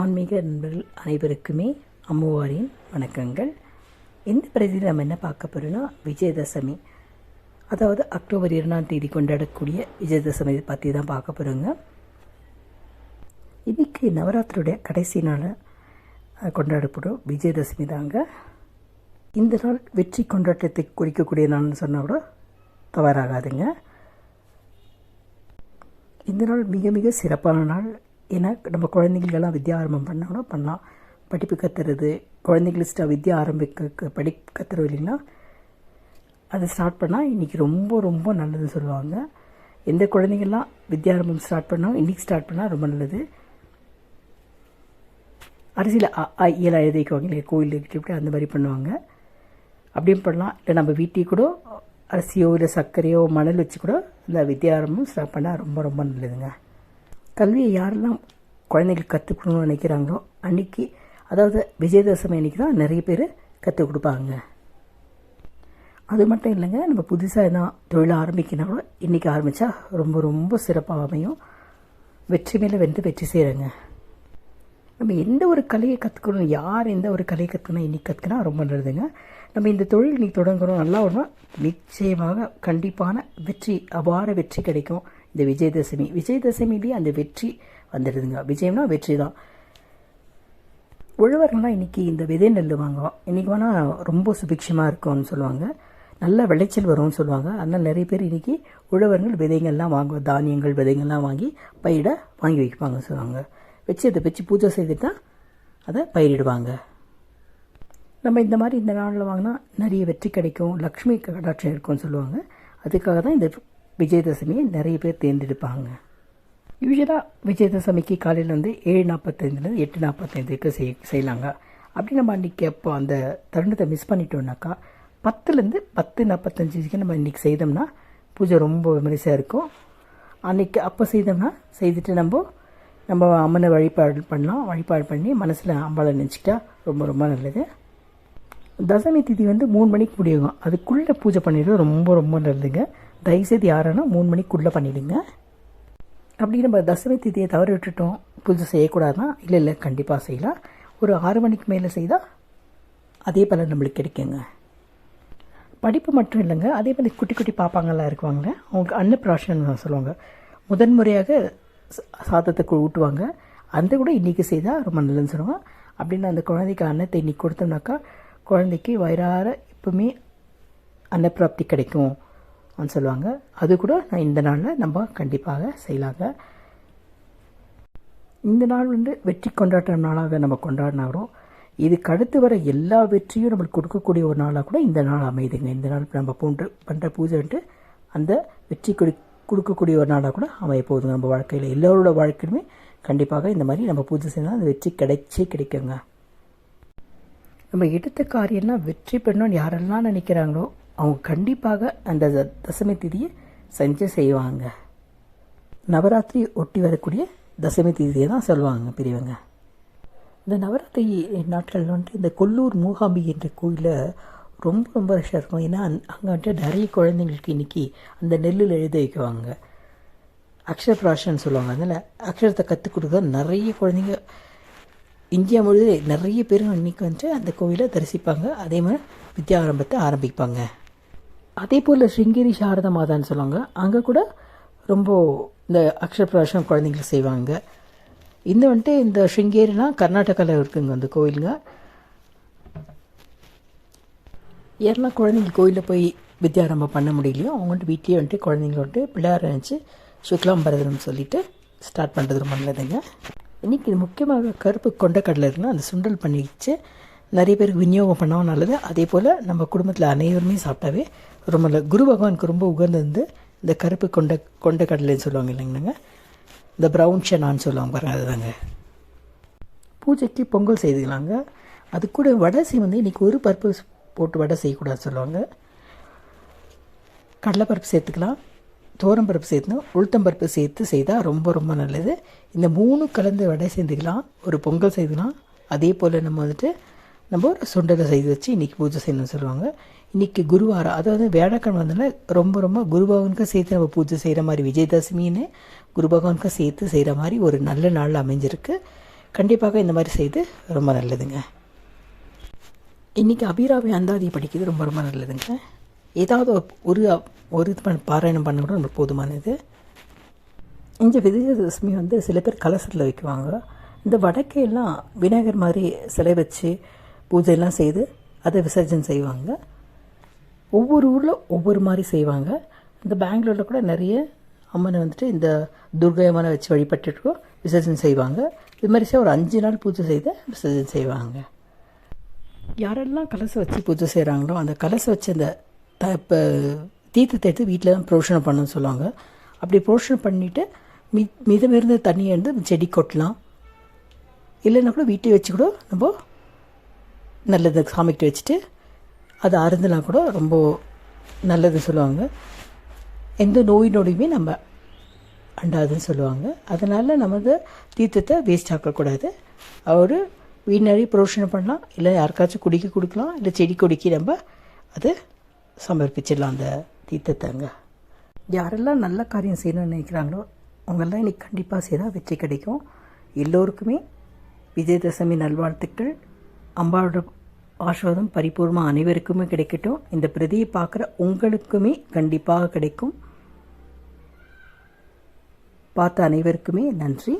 ஆன்மீக நண்பர்கள் அனைவருக்குமே அம்முவாரின் வணக்கங்கள். இந்த பிரதியில் நம்ம என்ன பார்க்க போகிறோன்னா விஜயதசமி. அதாவது அக்டோபர் இரண்டாம் தேதி கொண்டாடக்கூடிய விஜயதசமி பற்றி தான் பார்க்க போகிறோங்க இன்றைக்கி நவராத்திரியுடைய கடைசி நாள் கொண்டாடப்படும் விஜயதசமி தாங்க. இந்த நாள் வெற்றி கொண்டாட்டத்தை குறிக்கக்கூடிய நாள்னு சொன்னால் கூட தவறாகாதுங்க. இந்த நாள் மிக மிக சிறப்பான நாள். ஏன்னா நம்ம குழந்தைங்களுக்கெல்லாம் வித்யா ஆரம்பம் பண்ணோம்னா பண்ணலாம். படிப்பு கத்துறது குழந்தைங்களுக்கு வித்யா ஆரம்பிக்க படி கத்துறது இல்லைங்களா? அதை ஸ்டார்ட் பண்ணால் இன்றைக்கி ரொம்ப ரொம்ப நல்லதுன்னு சொல்லுவாங்க. எந்த குழந்தைங்கள்லாம் வித்யாரம்பம் ஸ்டார்ட் பண்ணோம் இன்றைக்கி ஸ்டார்ட் பண்ணால் ரொம்ப நல்லது. அரிசியில் இயல எழுதிக்குவாங்க கோயிலுக்கு இப்படி அந்த மாதிரி பண்ணுவாங்க. அப்படியும் பண்ணலாம். இல்லை நம்ம வீட்டையும் கூட அரிசியோ இல்லை சர்க்கரையோ மணல் வச்சு கூட இந்த வித்யாரம்பம் ஸ்டார்ட் பண்ணால் ரொம்ப ரொம்ப நல்லதுங்க. கல்வியை யாரெல்லாம் குழந்தைங்களுக்கு கற்றுக்கணும்னு நினைக்கிறாங்களோ அன்றைக்கி அதாவது விஜயதசமி அன்னைக்கு தான் நிறைய பேர் கற்றுக் கொடுப்பாங்க. அது மட்டும் இல்லைங்க நம்ம புதுசாக எதனா தொழில் ஆரம்பிக்கணும் கூட இன்றைக்கி ஆரம்பித்தா ரொம்ப ரொம்ப சிறப்பாக அமையும். வெற்றி மேலே வந்து வெற்றி செய்கிறேங்க நம்ம எந்த ஒரு கலையை கற்றுக்கணும் யார் எந்த ஒரு கலையை கற்றுக்கணும் இன்றைக்கி கற்றுக்கினா ரொம்ப நல்லதுங்க. நம்ம இந்த தொழில் இன்றைக்கி தொடங்குறோம் நல்லா வரணும் நிச்சயமாக கண்டிப்பான வெற்றி அபார வெற்றி கிடைக்கும். இந்த விஜயதசமி விஜயதசமிலேயே அந்த வெற்றி வந்துடுதுங்க. விஜயம்னா வெற்றி தான் உழவர்கள்லாம் இன்றைக்கி இந்த விதை நெல் வாங்குவோம் இன்றைக்கி வேணால் ரொம்ப சுபிக்ஷமாக இருக்கும்னு சொல்லுவாங்க. நல்ல விளைச்சல் வரும்னு சொல்லுவாங்க. அதனால் நிறைய பேர் இன்றைக்கி உழவர்கள் விதைங்கள்லாம் வாங்குவோம் தானியங்கள் விதைங்கள்லாம் வாங்கி பயிரை வாங்கி வைப்பாங்க சொல்லுவாங்க. வச்சு அதை வச்சு பூஜை செய்துட்டா அதை பயிரிடுவாங்க. நம்ம இந்த மாதிரி இந்த நாளில் வாங்கினா நிறைய வெற்றி கிடைக்கும் லக்ஷ்மி கடாட்சம் இருக்கும்னு சொல்லுவாங்க. அதுக்காக தான் இந்த விஜயதசமியை நிறைய பேர் தேர்ந்தெடுப்பாங்க. யூஸ்வலாக விஜயதசமிக்கு காலையில் வந்து ஏழு நாற்பத்தைந்துலேருந்து எட்டு நாற்பத்தைந்துக்கு செய் செய்யலாங்க. அப்படி நம்ம அன்றைக்கி அப்போ அந்த தருணத்தை மிஸ் பண்ணிட்டோம்னாக்கா பத்துலேருந்து பத்து நாற்பத்தஞ்சுக்கு நம்ம இன்றைக்கி செய்தோம்னா பூஜை ரொம்ப விமரிசையாக இருக்கும். அன்றைக்கி அப்போ செய்தோம்னா செய்துட்டு நம்ம நம்ம அம்மனை வழிபாடு பண்ணலாம் வழிபாடு பண்ணி மனசில் அம்பாளை நினச்சிக்கிட்டா ரொம்ப ரொம்ப நல்லது. தசமி திதி வந்து மூணு மணிக்கு முடியும் அதுக்குள்ளே பூஜை பண்ணிடுறது ரொம்ப ரொம்ப நல்லதுங்க. தயவுசெய்து யாருன்னா மூணு மணிக்குள்ளே பண்ணிவிடுங்க அப்படி நம்ம தசமி திதியை தவற விட்டுட்டோம் பூஜை செய்யக்கூடாதுன்னா இல்லை இல்லை கண்டிப்பாக செய்யலாம். ஒரு ஆறு மணிக்கு மேலே செய்தால் அதே பலன் நம்மளுக்கு கிடைக்குங்க. படிப்பு மட்டும் இல்லைங்க. அதே மாதிரி குட்டி குட்டி பாப்பாங்கள்லாம் இருக்குவாங்க அவங்க அன்னப்பிராஷன் சொல்லுவாங்க. முதன்முறையாக சாதத்தை ஊட்டுவாங்க. அந்த கூட இன்றைக்கி செய்தால் ரொம்ப நல்லதுன்னு சொல்லுவாங்க. அப்படின்னு அந்த குழந்தைக்கு அன்னத்தை இன்னைக்கு கொடுத்தோம்னாக்கா குழந்தைக்கு வயிறார எப்பவுமே அன்னப்பிராப்தி கிடைக்கும் அப்படின்னு சொல்லுவாங்க. அது கூட நான் இந்த நாளில் நம்ம கண்டிப்பாக செய்யலாங்க. இந்த நாள் வந்து வெற்றி கொண்டாட்ட நாளாக நம்ம கொண்டாடினாலும் இதுக்கு அடுத்து வர எல்லா வெற்றியும் நம்மளுக்கு கொடுக்கக்கூடிய ஒரு நாளாக கூட இந்த நாள் அமையுதுங்க இந்த நாள் நம்ம போன்ற பண்ணுற பூஜை வந்துட்டு அந்த வெற்றி கொடு கொடுக்கக்கூடிய ஒரு நாடாக கூட அமைய போகுதுங்க. நம்ம வாழ்க்கையில் எல்லோரோட வாழ்க்கையுமே கண்டிப்பாக இந்த மாதிரி நம்ம பூஜை செய்தால் அந்த வெற்றி கிடைச்சே கிடைக்குங்க. நம்ம எடுத்த காரியம்லாம் வெற்றி பெறணும்னு யாரெல்லாம் நினைக்கிறாங்களோ அவங்க கண்டிப்பாக அந்த த- தசமி திதியை செஞ்சு செய்வாங்க. நவராத்திரி ஒட்டி வரக்கூடிய தசமி திதியை தான் சொல்லுவாங்க பெரியவங்க இந்த நவராத்திரி நாட்கள் வந்துட்டு இந்த கொல்லூர் மூகாம்பி என்ற கோயிலில் ரொம்ப ரொம்ப ரஷ்ஷாக இருக்கும். ஏன்னா அங்கே வந்துட்டு நிறைய குழந்தைங்களுக்கு இன்றைக்கி அந்த நெல்லில் எழுத வைக்குவாங்க. அக்ஷரப்பிராஷன்னு சொல்லுவாங்க. அதனால் அக்ஷரத்தை கற்றுக் கொடுக்க நிறைய குழந்தைங்க இந்தியா முழுவதும் நிறைய பேர் இன்றைக்கி வந்துட்டு அந்த கோவிலை தரிசிப்பாங்க. அதே மாதிரி வித்யா ஆரம்பத்தை ஆரம்பிப்பாங்க. அதே போல் ஸ்ருங்கேரி சாரதா மாதான்னு சொல்லுவாங்க. அங்கே கூட ரொம்ப இந்த அக்ஷரப்பிராஷம் குழந்தைங்களுக்கு செய்வாங்க. இந்த வந்துட்டு இந்த ஸ்ருங்கேரினா கர்நாடகாவில் இருக்குங்க அந்த கோயிலுங்க யாரெல்லாம் குழந்தைங்க கோயிலில் போய் வித்யாரம்பம் பண்ண முடியலையோ அவங்க வந்துட்டு வீட்லேயே வந்துட்டு குழந்தைங்கள வந்துட்டு பிள்ளையார் நினச்சி சுக்லாம் பரதனம் சொல்லிட்டு ஸ்டார்ட் பண்ணுறது ரொம்ப நல்லதுங்க. இன்றைக்கி இது முக்கியமாக கருப்பு கொண்ட கடலை இருக்குன்னா அந்த சுண்டல் பண்ணி வச்சு நிறைய பேருக்கு விநியோகம் பண்ணவும் நல்லது. அதே போல் நம்ம குடும்பத்தில் அனைவருமே சாப்பிட்டாவே ரொம்ப நல்லது குரு பகவானுக்கு ரொம்ப உகந்தது வந்து இந்த கருப்பு கொண்ட கடலைன்னு சொல்லுவாங்க இல்லைங்கண்ணங்க இந்த ப்ரௌன் ஷனான்னு சொல்லுவாங்க பாருங்க அதுதாங்க. பூஜைக்கு பொங்கல் செய்துக்கலாங்க. அது கூட வடை வந்து இன்றைக்கி ஒரு பர்பஸ் போட்டு வடை செய்யக்கூடாது சொல்லுவாங்க. கடலைப்பருப்பு சேர்த்துக்கலாம். பருப்பு சேர்த்துணும். உளுத்தம்பருப்பு சேர்த்து செய்தால் ரொம்ப ரொம்ப நல்லது. இந்த மூணு கலந்து வடை சேர்த்துக்கலாம். ஒரு பொங்கல் செய்துக்கலாம். அதே போல் நம்ம வந்துட்டு நம்ம ஒரு சுண்டலை செய்து வச்சு இன்றைக்கி பூஜை செய்யணும்னு சொல்லுவாங்க. இன்றைக்கி குருவாரம் அதாவது வியாழக்கிழமை வந்தனால ரொம்ப ரொம்ப குரு சேர்த்து நம்ம பூஜை செய்கிற மாதிரி விஜயதசமின்னு குரு சேர்த்து செய்கிற மாதிரி ஒரு நல்ல நாள் அமைஞ்சிருக்கு. கண்டிப்பாக இந்த மாதிரி செய்து ரொம்ப நல்லதுங்க. இன்றைக்கி அபிராமி அந்தாதி படிக்கிறது ரொம்ப ரொம்ப நல்லதுங்க. ஏதாவது ஒரு ஒரு இது பண்ண பாராயணம் பண்ண கூட நம்மளுக்கு போதுமானது. இந்த விஜயதசமி வந்து சில பேர் கலசத்தில் வைக்குவாங்க. இந்த வடக்கையெல்லாம் விநாயகர் மாதிரி சிலை வச்சு பூஜையெல்லாம் செய்து அதை விசர்ஜனம் செய்வாங்க. ஒவ்வொரு ஊரில் ஒவ்வொரு மாதிரி செய்வாங்க. இந்த பெங்களூரில் கூட நிறைய அம்மனை வந்துட்டு இந்த துர்கை அம்மனை வச்சு வழிபட்டுட்டு விசர்ஜனம் செய்வாங்க. இது மாதிரி ஒரு அஞ்சு நாள் பூஜை செய்து விசர்ஜனம் செய்வாங்க. யாரெல்லாம் கலசம் வச்சு பூஜை செய்கிறாங்களோ அந்த கலசம் வச்சு அந்த த இப்போ தீர்த்தத்தை எடுத்து வீட்டில் தான் புரோஷனை பண்ணணும்னு சொல்லுவாங்க. அப்படி புரோஷனை பண்ணிவிட்டு மி மிதம் இருந்த தண்ணியை வந்து செடி கொட்டலாம். இல்லைன்னா கூட வீட்டை வச்சு கூட நம்ம நல்லது சாமிக்கிட்ட வச்சுட்டு அதை அருந்தலாம் கூட ரொம்ப நல்லது சொல்லுவாங்க. எந்த நோய் நொடியுமே நம்ம அண்டாதுன்னு சொல்லுவாங்க. அதனால் நமது தீர்த்தத்தை வேஸ்ட் ஆக்கக்கூடாது. வீடு வீணறி புரோஷனை பண்ணலாம். இல்லை யாருக்காச்சும் குடிக்க கொடுக்கலாம். இல்லை செடி கொடிக்கு நம்ம அது சமர்ப்பிச்சிடலாம் அந்த தீர்த்தத்தைங்க யாரெல்லாம் நல்ல காரியம் செய்யணும்னு நினைக்கிறாங்களோ அவங்கெல்லாம் இன்னைக்கு கண்டிப்பாக செய்தால் வெற்றி கிடைக்கும். எல்லோருக்குமே விஜயதசமி நல்வாழ்த்துக்கள். அம்பாவோட ஆசிர்வாதம் பரிபூர்ணமாக அனைவருக்குமே கிடைக்கட்டும். இந்த பிரதியை பார்க்குற உங்களுக்குமே கண்டிப்பாக கிடைக்கும். பார்த்த அனைவருக்குமே நன்றி.